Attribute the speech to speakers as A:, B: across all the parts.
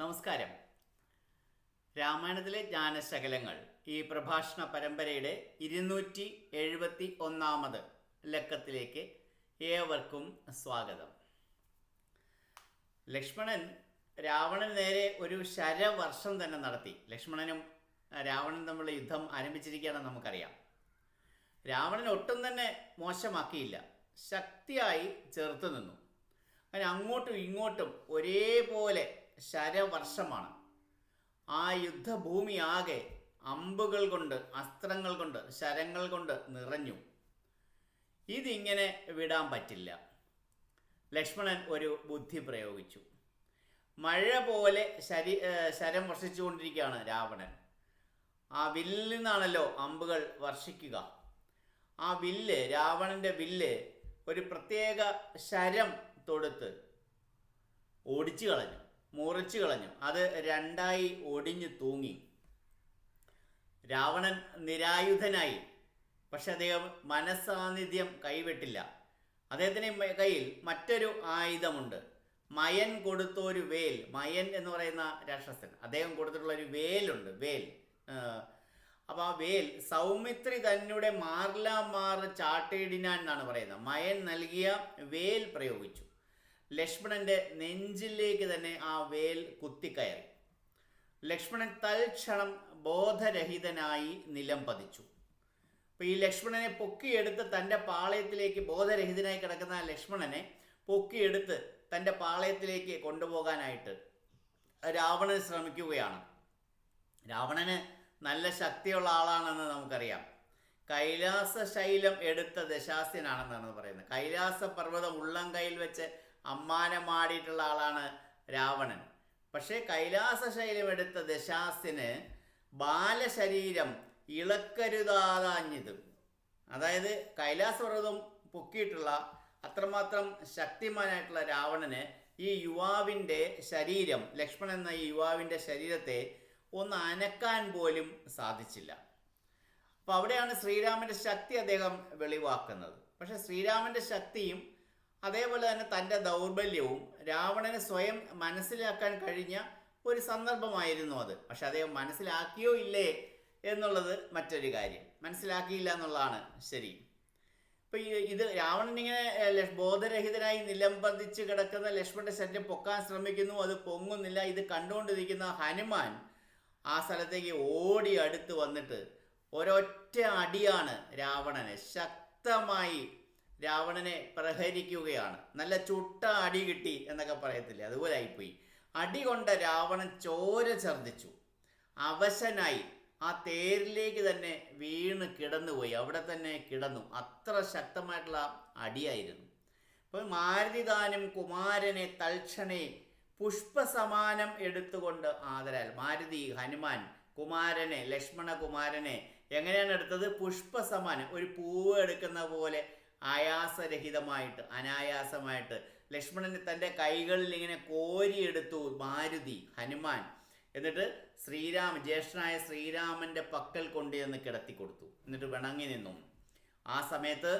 A: നമസ്കാരം. രാമായണത്തിലെ ജ്ഞാനശകലങ്ങൾ ഈ പ്രഭാഷണ പരമ്പരയുടെ ഇരുന്നൂറ്റി എഴുപത്തി ഒന്നാമത് ലക്കത്തിലേക്ക് ഏവർക്കും സ്വാഗതം. ലക്ഷ്മണൻ രാവണൻ നേരെ ഒരു ശരവർഷം തന്നെ നടത്തി. ലക്ഷ്മണനും രാവണനും തമ്മിലുള്ള യുദ്ധം ആരംഭിച്ചിരിക്കുകയാണെന്ന് നമുക്കറിയാം. രാവണൻ ഒട്ടും തന്നെ മോശമാക്കിയില്ല. ശക്തിയായി ചേർത്ത് നിന്നു. അങ്ങനെ അങ്ങോട്ടും ഇങ്ങോട്ടും ഒരേപോലെ ശരവർഷമാണ്. ആ യുദ്ധഭൂമി ആകെ അമ്പുകൾ കൊണ്ട് അസ്ത്രങ്ങൾ കൊണ്ട് ശരങ്ങൾ കൊണ്ട് നിറഞ്ഞു. ഇതിങ്ങനെ വിടാൻ പറ്റില്ല. ലക്ഷ്മണൻ ഒരു ബുദ്ധി പ്രയോഗിച്ചു. മഴ പോലെ ശരി ശരം വർഷിച്ചുകൊണ്ടിരിക്കുകയാണ് രാവണൻ. ആ വില്ലിൽ നിന്നാണല്ലോ അമ്പുകൾ വർഷിക്കുക. ആ വില്ല് രാവണന്റെ വില്ല് ഒരു പ്രത്യേക ശരം തൊടുത്ത് ഓടിച്ചു കളഞ്ഞു മുറിച്ചു കളഞ്ഞു. അത് രണ്ടായി ഒടിഞ്ഞു തൂങ്ങി. രാവണൻ നിരായുധനായി. പക്ഷെ അദ്ദേഹം മനസാന്നിധ്യം കൈവിട്ടില്ല. അദ്ദേഹത്തിന്റെ കയ്യിൽ മറ്റൊരു ആയുധമുണ്ട്. മയൻ കൊടുത്തൊരു വേൽ. മയൻ എന്ന് പറയുന്ന രാക്ഷസൻ. അദ്ദേഹം കൊടുത്തിട്ടുള്ള ഒരു വേലുണ്ട്. വേൽ. അപ്പോൾ ആ വേൽ സൗമിത്രി തന്നെ മാറിലാ മാർ ചാട്ടിയിടിനാൻ എന്നാണ് പറയുന്നത്. മയൻ നൽകിയ വേൽ പ്രയോഗിച്ചു. ലക്ഷ്മണന്റെ നെഞ്ചിലേക്ക് തന്നെ ആ വേൽ കുത്തിക്കയറി. ലക്ഷ്മണൻ തൽക്ഷണം ബോധരഹിതനായി നിലം പതിച്ചു. അപ്പോൾ ഈ ലക്ഷ്മണനെ പൊക്കിയെടുത്ത് തന്റെ പാളയത്തിലേക്ക് ബോധരഹിതനായി കിടക്കുന്ന ആ ലക്ഷ്മണനെ പൊക്കിയെടുത്ത് തന്റെ പാളയത്തിലേക്ക് കൊണ്ടുപോകാനായിട്ട് രാവണൻ ശ്രമിക്കുകയാണ്. രാവണന് നല്ല ശക്തിയുള്ള ആളാണെന്ന് നമുക്കറിയാം. കൈലാസ ശൈലം എടുത്ത ദശാസ്യനാണെന്നാണ് പറയുന്നത്. കൈലാസ പർവതം ഉള്ളം കയ്യിൽ വെച്ച് അമ്മാനമാടിയിട്ടുള്ള ആളാണ് രാവണൻ. പക്ഷേ കൈലാസ ശൈലം എടുത്ത ദശാസിന് ബാലശരീരം ഇളക്കരുതാതാഞ്ഞത്. അതായത് കൈലാസ പർവതം പൊക്കിയിട്ടുള്ള അത്രമാത്രം ശക്തിമാനായിട്ടുള്ള രാവണന് ഈ യുവാവിന്റെ ശരീരം ലക്ഷ്മണൻ എന്ന ഈ യുവാവിന്റെ ശരീരത്തെ ഒന്ന് അനക്കാൻ പോലും സാധിച്ചില്ല. അപ്പോൾ അവിടെയാണ് ശ്രീരാമന്റെ ശക്തി അദ്ദേഹം വെളിവാക്കുന്നത്. പക്ഷേ ശ്രീരാമന്റെ ശക്തിയും അതേപോലെ തന്നെ തന്റെ ദൗർബല്യവും രാവണന് സ്വയം മനസ്സിലാക്കാൻ കഴിഞ്ഞ ഒരു സന്ദർഭമായിരുന്നു അത്. പക്ഷെ അദ്ദേഹം മനസ്സിലാക്കിയോ ഇല്ലേ എന്നുള്ളത് മറ്റൊരു കാര്യം. മനസ്സിലാക്കിയില്ല എന്നുള്ളതാണ് ശരി. ഇപ്പൊ ഇത് രാവണൻ ഇങ്ങനെ ബോധരഹിതനായി നിലംബന്ധിച്ച് കിടക്കുന്ന ലക്ഷ്മണന്റെ ശരീരം പൊക്കാൻ ശ്രമിക്കുന്നു അത് പൊങ്ങുന്നില്ല ഇത് കണ്ടുകൊണ്ടിരിക്കുന്ന ഹനുമാൻ ആ സ്ഥലത്തേക്ക് ഓടി അടുത്ത് വന്നിട്ട് ഒരൊറ്റ അടിയാണ് രാവണനെ ശക്തമായി രാവണനെ പ്രഹരിക്കുകയാണ്. നല്ല ചുട്ട അടി കിട്ടി എന്നൊക്കെ പറയത്തില്ലേ? അതുപോലെ ആയിപ്പോയി. അടി കൊണ്ട രാവണൻ ചോര ഛർദിച്ചു അവശനായി. ആ തേരിലേക്ക് തന്നെ വീണ് കിടന്നുപോയി. അവിടെ തന്നെ കിടന്നു. അത്ര ശക്തമായിട്ടുള്ള അടിയായിരുന്നു. അപ്പോൾ മാരുതിദാനം കുമാരനെ തൽക്ഷണേ പുഷ്പസമാനം എടുത്തുകൊണ്ട് ആദരാൽ മാരുതി ഹനുമാൻ കുമാരനെ ലക്ഷ്മണ കുമാരനെ എങ്ങനെയാണ് എടുത്തത്? പുഷ്പസമാനം. ഒരു പൂവ് എടുക്കുന്ന പോലെ ആയാസരഹിതമായിട്ട് അനായാസമായിട്ട്. ലക്ഷ്മണന് തന്റെ കൈകളിൽ ഇങ്ങനെ കോരിയെടുത്തു മാരുതി ഹനുമാൻ എന്നിട്ട് ശ്രീരാമ ജ്യേഷ്ഠനായ ശ്രീരാമന്റെ പക്കൽ കൊണ്ടുചെന്ന് കിടത്തി കൊടുത്തു. എന്നിട്ട് വിണങ്ങി നിന്നു. ആ സമയത്ത്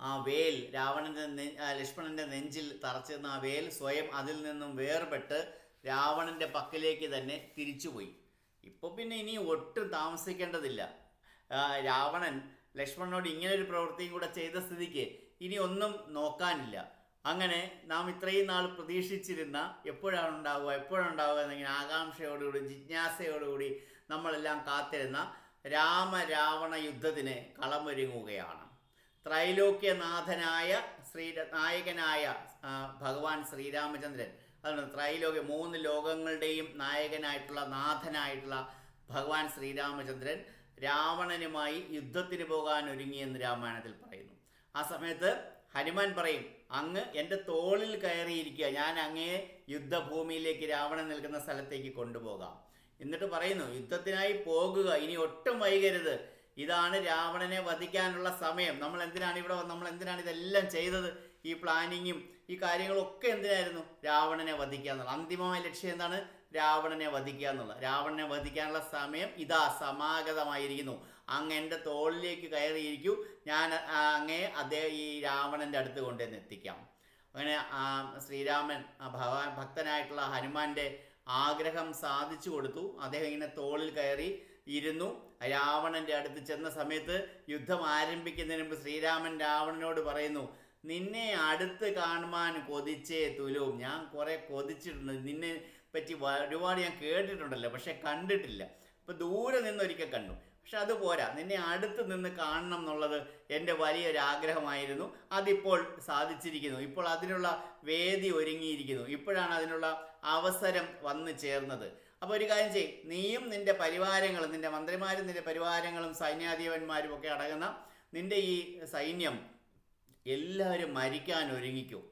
A: ആ വേൽ രാവണന്റെ ലക്ഷ്മണന്റെ നെഞ്ചിൽ തറച്ചിരുന്ന ആ വേൽ സ്വയം അതിൽ നിന്നും വേർപെട്ട് രാവണന്റെ പക്കലേക്ക് തന്നെ തിരിച്ചുപോയി. ഇപ്പോൾ പിന്നെ ഇനി ഒട്ടും താമസിക്കേണ്ടതില്ല. രാവണൻ ലക്ഷ്മണനോട് ഇങ്ങനെ ഒരു പ്രവൃത്തിയും കൂടെ ചെയ്ത സ്ഥിതിക്ക് ഇനി ഒന്നും നോക്കാനില്ല. അങ്ങനെ നാം ഇത്രയും നാൾ പ്രതീക്ഷിച്ചിരുന്ന എപ്പോഴാണ് ഉണ്ടാവുക എപ്പോഴാണ് ഉണ്ടാവുക എന്നിങ്ങനെ ആകാംക്ഷയോടുകൂടി ജിജ്ഞാസയോടുകൂടി നമ്മളെല്ലാം കാത്തിരുന്ന രാമ രാവണ യുദ്ധത്തിന് കളമൊരുങ്ങുകയാണ്. ത്രൈലോക്യനാഥനായ ശ്രീ നായകനായ ഭഗവാൻ ശ്രീരാമചന്ദ്രൻ അതുകൊണ്ട് ത്രൈലോക്യ മൂന്ന് ലോകങ്ങളുടെയും നായകനായിട്ടുള്ള നാഥനായിട്ടുള്ള ഭഗവാൻ ശ്രീരാമചന്ദ്രൻ രാവണനുമായി യുദ്ധത്തിന് പോകാൻ ഒരുങ്ങിയെന്ന് രാമായണത്തിൽ പറയുന്നു. ആ സമയത്ത് ഹനുമാൻ പറയും അങ്ങ് എന്റെ തോളിൽ കയറിയിരിക്കുക. ഞാൻ അങ്ങയെ യുദ്ധഭൂമിയിലേക്ക് രാവണൻ നിൽക്കുന്ന സ്ഥലത്തേക്ക് കൊണ്ടുപോകാം. എന്നിട്ട് പറയുന്നു യുദ്ധത്തിനായി പോകുക. ഇനി ഒട്ടും വൈകരുത്. ഇതാണ് രാവണനെ വധിക്കാനുള്ള സമയം. നമ്മൾ എന്തിനാണ് ഇവിടെ നമ്മൾ എന്തിനാണ് ഇതെല്ലാം ചെയ്തത്? ഈ പ്ലാനിങ്ങും ഈ കാര്യങ്ങളൊക്കെ എന്തിനായിരുന്നു? രാവണനെ വധിക്കുക എന്നുള്ളത് അന്തിമമായ ലക്ഷ്യം എന്താണ്? രാവണനെ വധിക്കുക എന്നുള്ളത്. രാവണനെ വധിക്കാനുള്ള സമയം ഇതാ സമാഗതമായിരിക്കുന്നു. അങ്ങ് എന്റെ തോളിലേക്ക് കയറിയിരിക്കൂ. ഞാൻ അങ്ങേ അദ്ദേഹം ഈ രാവണന്റെ അടുത്ത് കൊണ്ടുവന്ന് എത്തിക്കാം. അങ്ങനെ ശ്രീരാമൻ ഭഗവാൻ ഭക്തനായിട്ടുള്ള ഹനുമാന്റെ ആഗ്രഹം സാധിച്ചു കൊടുത്തു. അദ്ദേഹം ഇങ്ങനെ തോളിൽ കയറി ഇരുന്നു. രാവണന്റെ അടുത്ത് ചെന്ന സമയത്ത് യുദ്ധം ആരംഭിക്കുന്നതിന് മുമ്പ് ശ്രീരാമൻ രാവണനോട് പറയുന്നു നിന്നെ അടുത്ത് കാണുവാൻ കൊതിച്ചേ തുലവും ഞാൻ കുറെ കൊതിച്ചിട്ടുണ്ട്. നിന്നെ പറ്റി ഒരുപാട് ഞാൻ കേട്ടിട്ടുണ്ടല്ലോ പക്ഷെ കണ്ടിട്ടില്ല. അപ്പൊ ദൂരെ നിന്നൊരിക്കൽ കണ്ടു. പക്ഷെ അത് പോരാ. നിന്നെ അടുത്ത് നിന്ന് കാണണം എന്നുള്ളത് എന്റെ വലിയൊരാഗ്രഹമായിരുന്നു. അതിപ്പോൾ സാധിച്ചിരിക്കുന്നു. ഇപ്പോൾ അതിനുള്ള വേദി ഒരുങ്ങിയിരിക്കുന്നു. ഇപ്പോഴാണ് അതിനുള്ള അവസരം വന്നു ചേർന്നത്. അപ്പോൾ ഒരു കാര്യം ചെയ്യും. നീയും നിന്റെ പരിവാരങ്ങളും നിന്റെ മന്ത്രിമാരും നിന്റെ പരിവാരങ്ങളും സൈന്യാധിപന്മാരും ഒക്കെ അടങ്ങുന്ന നിന്റെ ഈ സൈന്യം എല്ലാവരും മരിക്കാൻ ഒരുങ്ങിക്കും.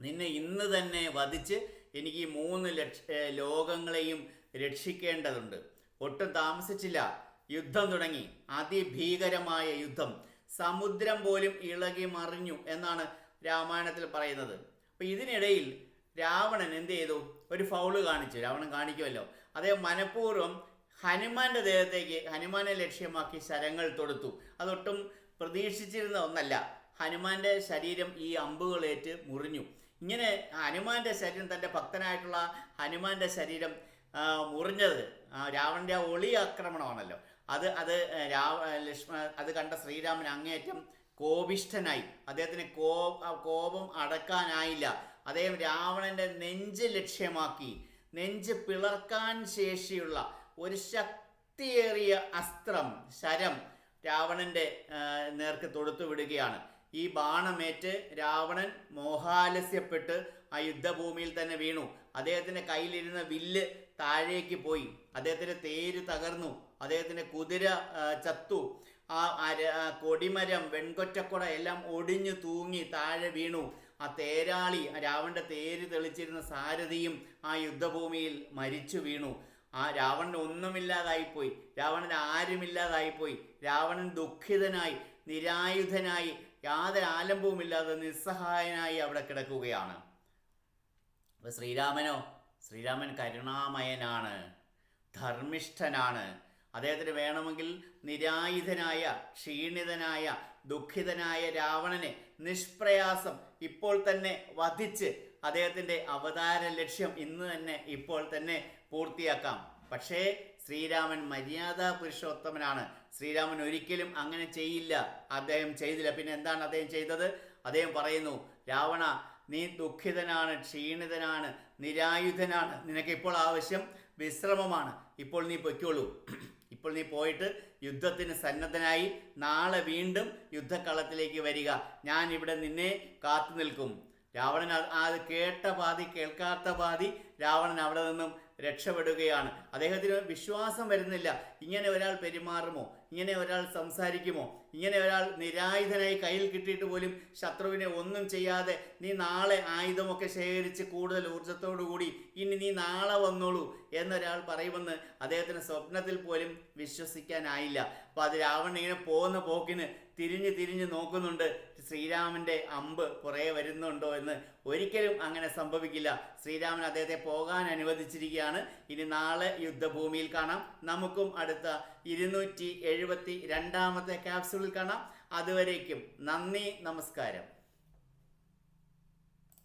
A: നിന്നെ ഇന്ന് തന്നെ വധിച്ച് എനിക്ക് ഈ മൂന്ന് ലക്ഷ ലോകങ്ങളെയും രക്ഷിക്കേണ്ടതുണ്ട്. ഒട്ടും താമസിച്ചില്ല. യുദ്ധം തുടങ്ങി. അതിഭീകരമായ യുദ്ധം. സമുദ്രം പോലും ഇളകി മറിഞ്ഞു എന്നാണ് രാമായണത്തിൽ പറയുന്നത്. അപ്പം ഇതിനിടയിൽ രാവണൻ എന്ത് ചെയ്തു? ഒരു ഫൗൾ കാണിച്ചു. രാവണൻ കാണിക്കുമല്ലോ. അതേ മനഃപൂർവം ഹനുമാന്റെ ദേഹത്തേക്ക് ഹനുമാനെ ലക്ഷ്യമാക്കി ശരങ്ങൾ തൊടുത്തു. അതൊട്ടും പ്രതീക്ഷിച്ചിരുന്ന ഒന്നല്ല. ഹനുമാന്റെ ശരീരം ഈ അമ്പുകളേറ്റ് മുറിഞ്ഞു. ഇങ്ങനെ ഹനുമാന്റെ ശരീരം തന്റെ ഭക്തനായിട്ടുള്ള ഹനുമാന്റെ ശരീരം മുറിഞ്ഞത്. രാവണന്റെ ആ ഒളി ആക്രമണമാണല്ലോ. അത് അത് രാവ ലക്ഷ്മ അത് കണ്ട ശ്രീരാമൻ അങ്ങേയറ്റം കോപിഷ്ഠനായി. അദ്ദേഹത്തിന് കോ കോപം അടക്കാനായില്ല. അദ്ദേഹം രാവണന്റെ നെഞ്ച് ലക്ഷ്യമാക്കി. നെഞ്ച് പിളർക്കാൻ ശേഷിയുള്ള ഒരു ശക്തിയേറിയ അസ്ത്രം ശരം രാവണന്റെ നേർക്ക് തൊടുത്തു വിടുകയാണ് ഈ ബാണമേറ്റ് രാവണൻ മോഹാലസ്യപ്പെട്ട് ആ യുദ്ധഭൂമിയിൽ തന്നെ വീണു. അദ്ദേഹത്തിന്റെ കയ്യിലിരുന്ന വില്ല് താഴേക്ക് പോയി. അദ്ദേഹത്തിന്റെ തേര് തകർന്നു. അദ്ദേഹത്തിന്റെ കുതിര ചത്തു. ആ കൊടിമരം വെൺകൊറ്റക്കുട എല്ലാം ഒടിഞ്ഞു തൂങ്ങി താഴെ വീണു. ആ തേരാളി രാവണന്റെ തേര് തെളിച്ചിരുന്ന സാരഥിയും ആ യുദ്ധഭൂമിയിൽ മരിച്ചു വീണു. ആ രാവണൻ ഒന്നുമില്ലാതായിപ്പോയി. രാവണൻ ആരുമില്ലാതായിപ്പോയി. രാവണൻ ദുഃഖിതനായി നിരായുധനായി യാതൊരു ആലംബവുമില്ലാതെ നിസ്സഹായനായി അവിടെ കിടക്കുകയാണ്. അപ്പോൾ ശ്രീരാമനോ ശ്രീരാമൻ കരുണാമയനാണ് ധർമ്മിഷ്ഠനാണ്. അദ്ദേഹത്തിന് വേണമെങ്കിൽ നിരായുധനായ ക്ഷീണിതനായ ദുഃഖിതനായ രാവണനെ നിഷ്പ്രയാസം ഇപ്പോൾ തന്നെ വധിച്ച് അദ്ദേഹത്തിന്റെ അവതാര ലക്ഷ്യം ഇന്ന് തന്നെ ഇപ്പോൾ തന്നെ പൂർത്തിയാക്കാം. പക്ഷേ ശ്രീരാമൻ മര്യാദാ പുരുഷോത്തമനാണ്. ശ്രീരാമൻ ഒരിക്കലും അങ്ങനെ ചെയ്യില്ല. അദ്ദേഹം ചെയ്തില്ല. പിന്നെ എന്താണ് അദ്ദേഹം ചെയ്തത്? അദ്ദേഹം പറയുന്നു രാവണ നീ ദുഃഖിതനാണ് ക്ഷീണിതനാണ് നിരായുധനാണ്. നിനക്ക് ഇപ്പോൾ ആവശ്യം വിശ്രമമാണ്. ഇപ്പോൾ നീ പൊയ്ക്കോളൂ. ഇപ്പോൾ നീ പോയിട്ട് യുദ്ധത്തിന് സന്നദ്ധനായി നാളെ വീണ്ടും യുദ്ധക്കളത്തിലേക്ക് വരിക. ഞാൻ ഇവിടെ നിന്നെ കാത്തു നിൽക്കും. രാവണൻ അത് കേട്ട പാതി കേൾക്കാത്ത പാതി രാവണൻ അവിടെ നിന്നും രക്ഷപ്പെടുകയാണ്. അദ്ദേഹത്തിന് വിശ്വാസം വരുന്നില്ല. ഇങ്ങനെ ഒരാൾ പെരുമാറുമോ? ഇങ്ങനെ ഒരാൾ സംസാരിക്കുമോ? ഇങ്ങനെ ഒരാൾ നിരായുധനായി കയ്യിൽ കിട്ടിയിട്ട് പോലും ശത്രുവിനെ ഒന്നും ചെയ്യാതെ നീ നാളെ ആയുധമൊക്കെ ശേഖരിച്ച് കൂടുതൽ ഊർജത്തോടു കൂടി ഇനി നീ നാളെ വന്നോളൂ. എന്നൊരാൾ പറയുമെന്ന് അദ്ദേഹത്തിന് സ്വപ്നത്തിൽ പോലും വിശ്വസിക്കാനായില്ല. അപ്പോൾ അത് രാവണൻ ഇങ്ങനെ പോകുന്ന പോക്കിന് തിരിഞ്ഞ് തിരിഞ്ഞ് നോക്കുന്നുണ്ട്. ശ്രീരാമന്റെ അമ്പ് കുറേ വരുന്നുണ്ടോ എന്ന് ഒരിക്കലും അങ്ങനെ സംഭവിക്കില്ല. ശ്രീരാമൻ അദ്ദേഹത്തെ പോകാൻ അനുവദിച്ചിരിക്കുകയാണ്. ഇനി നാളെ യുദ്ധഭൂമിയിൽ കാണാം. നമുക്കും അടുത്ത ഇരുന്നൂറ്റി എഴുപത്തി രണ്ടാമത്തെ ക്യാപ്സൂളിൽ കാണാം. അതുവരേക്കും നന്ദി നമസ്കാരം.